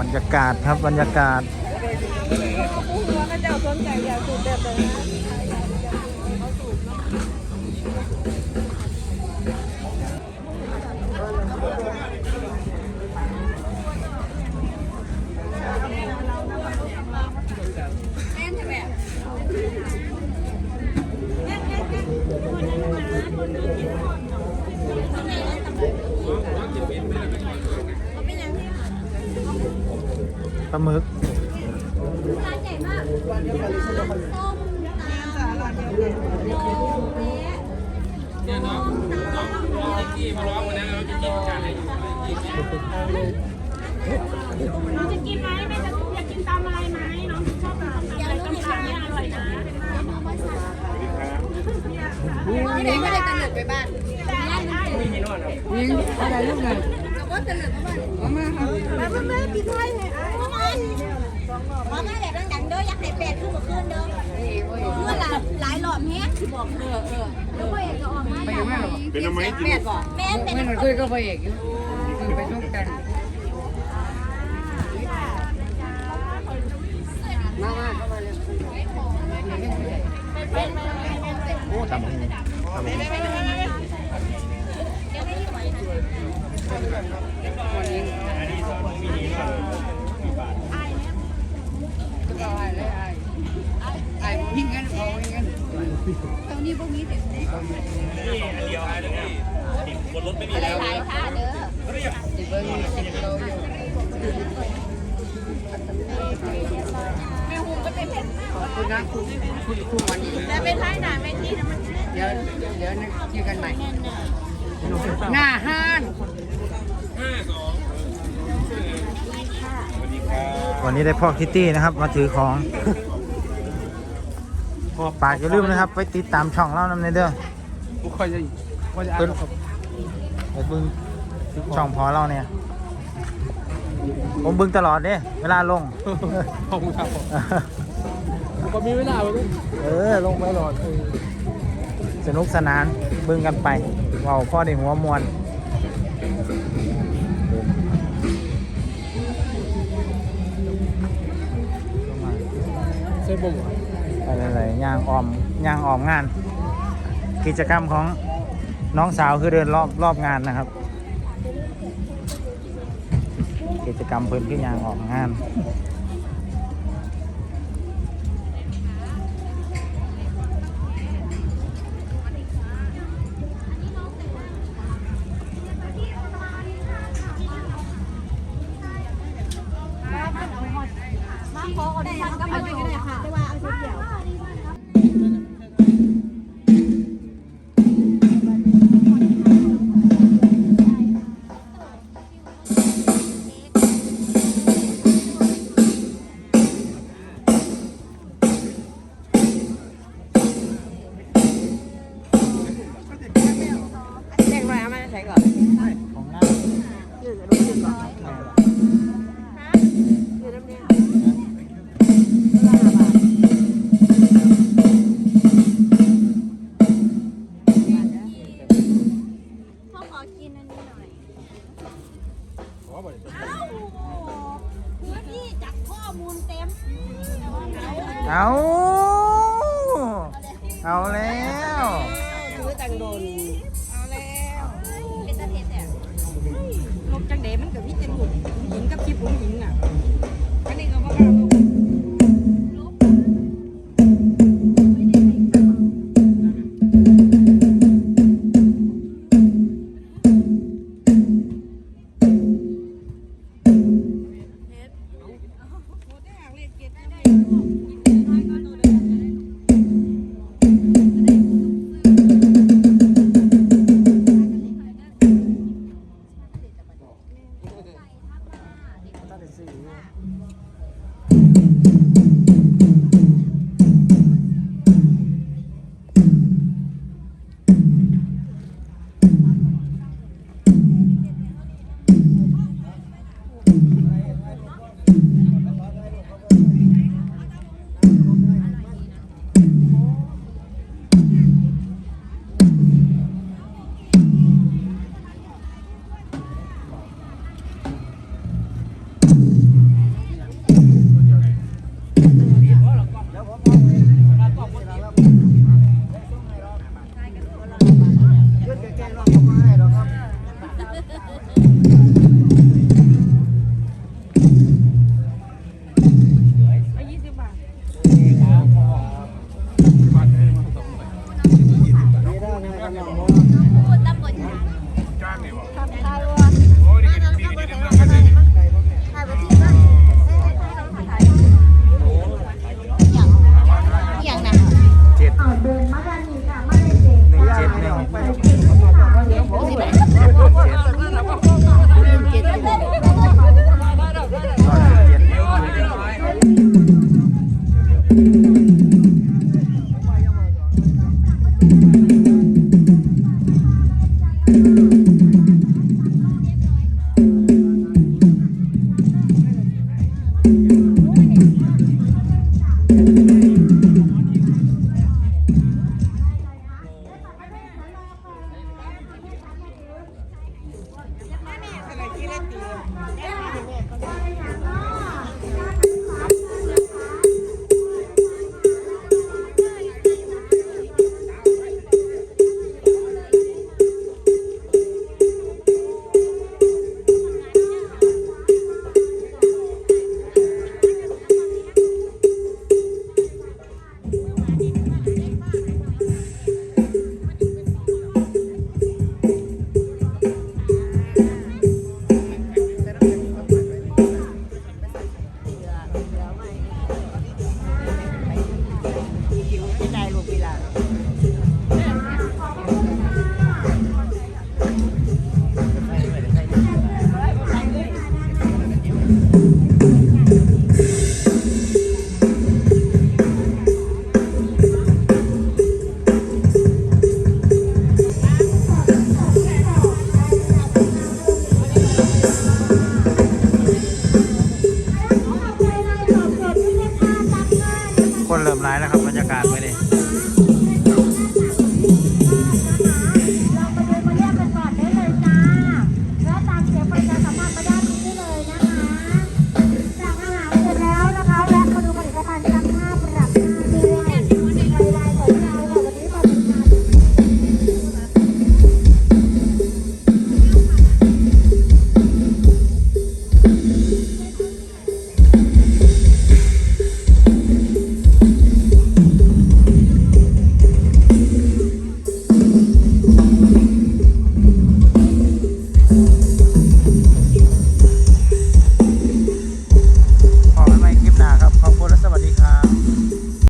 บรรยากาศครับบรรยากาศ หัวก็จะสนใจอยากสูบแบบเลยนะ ปลาหมึกน้องจะกินไหมแม่จะอยากกินตำอะไรไหมน้องชอบตำอะไรตำขาเนี่ยอร่อยนะพี่เด็กไม่ได้ตะเลิดไปบ้านยิงอะไรลูกหน่อยก็ตะเลิดไปบ้านเอา มาครับแม่แม่แม่กินไทยไงพ่อมาแบบดังๆเด้ออยากให้แปดขึ้นมาขึ้นเด้อเมื่อหลายหลายหลอมแฮะบอกเออเออแล้วพ่อเอกก็ออกมาไปยังไม่หรอกเป็นทำไมจริงแม่บอกแม่เป็นไม่หนูคุยกับพระเอกอยู่คือไปช่วงกันมามาเข้ามาเลยโอ้ตำบักหุ่งตำบักหุ่ง เอาไอ้เลยไอ้ไอ้วิ่งกันพอวิ่งกัน ตรงนี้พวกนี้เด็ก อะไรหลายท่าเด้อ สิเบิ้งสิบโลอยู่ แม่หุงก็เป็นเผ็ด ขอบคุณนะคุณคุณคุณวันนี้แต่เป็นไทยหนาไม่ที่นะมันเดี๋ยวเดี๋ยวนะเจอกันใหม่ หน้าห้านวันนี้ได้พ่อคิตตี้นะครับ มาถือของปากอย่าลืมนะครับไปติดตามช่องเล่านำในเด้อกูคอยจะว่าจะอ่าเพิ่นนไปบึงช่องพอเราเนี่ย ผมเบึงตลอดเด้เวลาลง ขอบคุณครับผมก็มีเวลาไปด้วยเออ ลงไปโหลดสนุกสนานเบึงกันไปเว้าพ่อในหัวมวนใช่บ่มอะไรๆย่างออมย่างออมงาน กิจกรรมของน้องสาวคือเดินรอบรอบงานนะครับ กิจกรรมเพิ่นคือย่างออกงานมาขอออดิชั่นก็มาอยู่ได้ค่ะแต่ว่าเอาชุดเดียว เอาเอาแล้วถือตังโดนเอาแล้วเป็นตะเพ็ดเนี่ยลบจังเดมันกับพี่เจนบุญหญิงกับคลิปผมหญิงน่ะอันนี้ก็บ่กล้าลบเนเริ่มร้ายแล้วครับบรรยากาศไม่ได้